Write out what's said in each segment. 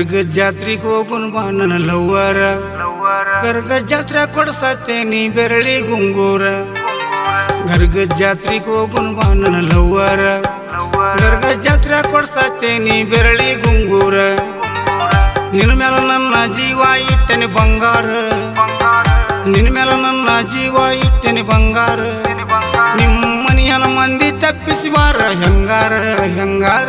ಗರ್ಗ ಜಾತ್ರೆಗೆ ಹೋಗುನ್ ಬಾ ನನ್ನ ಲವ್ವರ. ಗರ್ಗ ಜಾತ್ರೆ ಕೊಡ್ಸತ್ತೇನಿ ಬೆರಳಿ ಗುಂಗೂರ. ಗರ್ಗ ಜಾತ್ರೆಗೆ ಹೋಗುನ್ ಬಾ ನನ್ನ ಲವ್ವರ. ಗರ್ಗ ಜಾತ್ರೆ ಕೊಡ್ಸತ್ತೇನಿ ಬೆರಳಿ ಗುಂಗೂರ. ನಿನ್ನ ಮೇಲೆ ನನ್ನ ಜೀವ ಇಟ್ಟನಿ ಬಂಗಾರ. ನಿನ್ನ ಮೇಲೆ ನನ್ನ ಜೀವ ಇಟ್ಟನಿ ಬಂಗಾರ. ನಿಮ್ಮ ಮನೆಯನ ಮಂದಿ ತಪ್ಪಿಸಿ ಬಾರ ಹೆಂಗಾರ ಹೆಂಗಾರ.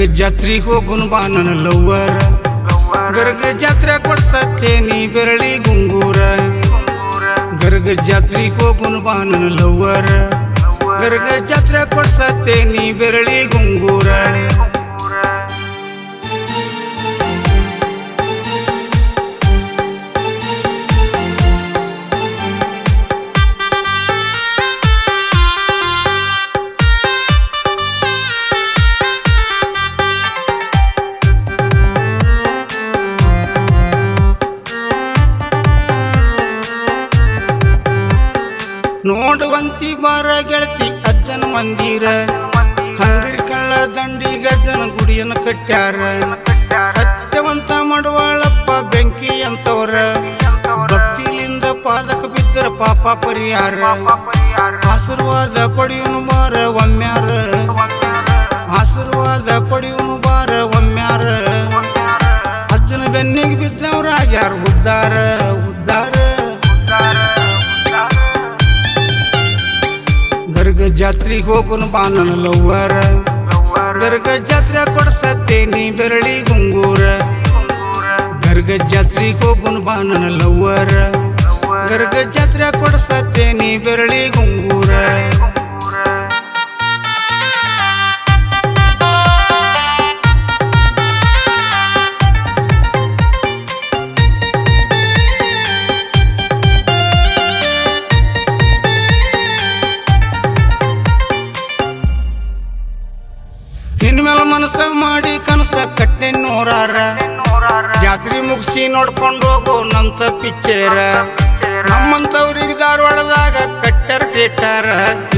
ಗರ್ಗ ಜಾತ್ರೆಗೆ ಹೋಗುನ್ ಬಾ ನನ್ನ ಲವ್ವರ. ಗರ್ಗ ಜಾತ್ರೆ ಕೊಡ್ಸತ್ತೇನಿ ಬೆರಳಿ ಗುಂಗೂರ. ಗರ್ಗ ಜಾತ್ರೆಗೆ ಹೋಗುನ್ ಬಾ ನನ್ನ ಲವ್ವರ. ಗರ್ಗ ಜಾತ್ರೆ ಕೊಡ್ಸತ್ತೇನಿ ಬೆರಳಿ ಗುಂಗೂರ. ನೋಡುವಂತಿ ಬಾರ ಗೆಳತಿ ಅಜ್ಜನ ಮಂದಿರ ಹಂಗರಿ ಕಳ್ಳ ದಂಡಿ ಗಜ್ಜನ ಗುಡಿಯನ್ನು ಕಟ್ಟ್ಯಾರ ಸತ್ಯವಂತ ಮಾಡುವಾಳಪ್ಪ ಬೆಂಕಿ ಅಂತವ್ರ ಭಕ್ತಿಲಿಂದ ಪಾದಕ ಬಿದ್ದರ ಪಾಪ ಪರಿಹಾರ ಆಶೀರ್ವಾದ ಪಡೆಯುನು ಬಾರ ಒಮ್ಮ್ಯಾರ ಆಶೀರ್ವಾದ ಪಡೆಯುನು ಬಾರ ಒಮ್ಮ್ಯಾರ ಅಜ್ಜನ ಬೆನ್ನಿಗೆ ಬಿದ್ದವ್ರ ಯಾರು ಉದ್ದಾರ ಉದ್ದಾರ ಗರ್ಗ ಜಾತ್ರೆಗೆ ಹೋಗುನು ಬಾ ಲವ್ವರ. ಗರ್ಗ ಜಾತ್ರೆ ಕೊಡ್ಸತ್ತೇನಿ ಬೆರಳಿ ಗುಂಗೂರ. ಗರ್ಗ ಜಾತ್ರೆಗೆ ಹೋಗುನು ಬಾ ಲವ್ವರ. ಗರ್ಗ ಜಾತ್ರೆ ಕೊಡ್ಸತ್ತೇನಿ ಬೆರಳಿ ಗುಂಗೂರ. ಕಟ್ಟೆ ನೂರಾರ ಜಾತ್ರೆ ಮುಗಿಸಿ ನೋಡ್ಕೊಂಡು ಹೋಗು ನಂತ ಪಿಚ್ಚರ. ನಮ್ಮಂತವ್ರಿಗೆ ಧಾರವಾಡದಾಗ ಕಟ್ಟರ್ ಕೇಟಾರ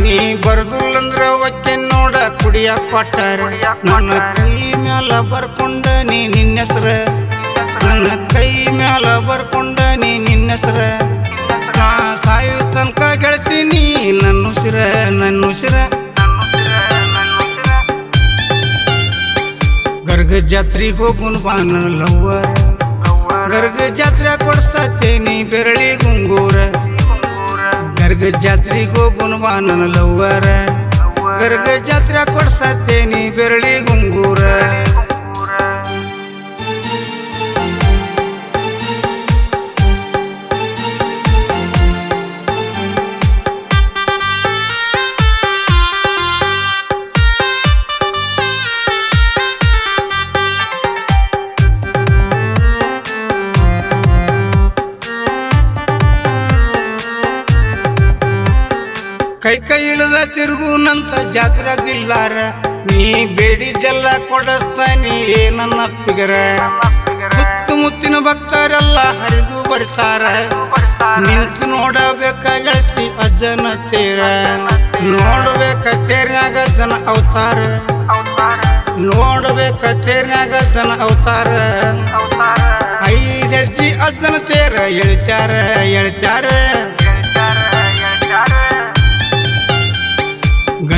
ನೀ ಬರ್ದುಲ್ಲಂದ್ರ ಒಕ್ಕೆ ನೋಡ ಕುಡಿಯ ಕೊಟ್ಟಾರ. ನನ್ನ ಕೈ ಮ್ಯಾಲ ಬರ್ಕೊಂಡ ನೀ ನಿನ್ನ ಹೆಸ್ರ ನನ್ನ ಕೈ ಮ್ಯಾಲ ಬರ್ಕೊಂಡ ನೀ ನಿನ್ನ ಹೆಸ್ರ ನಾ ಸಾಯೋ ತನಕ ಗೆಳ್ತೀನಿ ನನ್ನ ಗರ್ಗ ಜಾತ್ರೆಗೆ ಹೋಗುನ್ ಬಾ ನನ್ನ ಲವ್ವರ. ಗರ್ಗ ಜಾತ್ರೆ ಕೊಡ್ಸತ್ತೇನಿ ಬೆರಳಿ ಗುಂಗೂರ. ಗರ್ಗ ಜಾತ್ರೆಗೆ ಹೋಗುನ್ ಬಾ ನನ್ನ ಲವ್ವರ. ಗರ್ಗ ಜಾತ್ರೆ ಕೊಡ್ಸತ್ತೇನಿ ಬೆರಳಿ ಗುಂಗೂರ. ಕೈ ಕೈ ಇಳದ ತಿರುಗುನಂತ ಜಾತ್ರೆಗಿಲ್ಲಾರ, ನೀ ಬೇಡಿದ್ದೆಲ್ಲ ಕೊಡಸ್ತಾನಿ ಏನನ್ನ ಪಿಗರ ಸುತ್ತಮುತ್ತಿನ ಭಕ್ತರೆಲ್ಲ ಹರಿದು ಬರ್ತಾರ, ನಿಂತು ನೋಡಬೇಕ ಗೆಳತಿ ಅಜ್ಜನ ತೇರ. ನೋಡಬೇಕ ತೇರ್ನಾಗ ಜನ ಅವತಾರ, ನೋಡಬೇಕ ತೇರ್ನಾಗ ಜನ ಅವತಾರ. ಐದು ಹೆಜ್ಜಿ ಅಜ್ಜನ ತೇರ ಹೇಳ್ತಾರ ಎಳಿತಾರ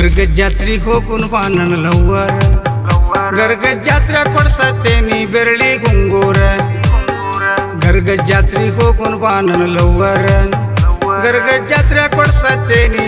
ಗರ್ಗ ಜಾತ್ರೆಗೆ ಹೋಗುನ್ ಬಾ ನನ್ನ ಲವ್ವರ ಗರ್ಗಜಾತ್ರ ಕೊಡ್ಸತ್ತೇನಿ ಬೆರಳಿ ಗುಂಗೂರ. ಗರ್ಗಜಾತ್ರಿ ಹೋಗುನ್ ಬಾ ನನ್ನ ಲವ್ವರ ಗರ್ಗಜಾತ್ರ ಗುಂಗೂರ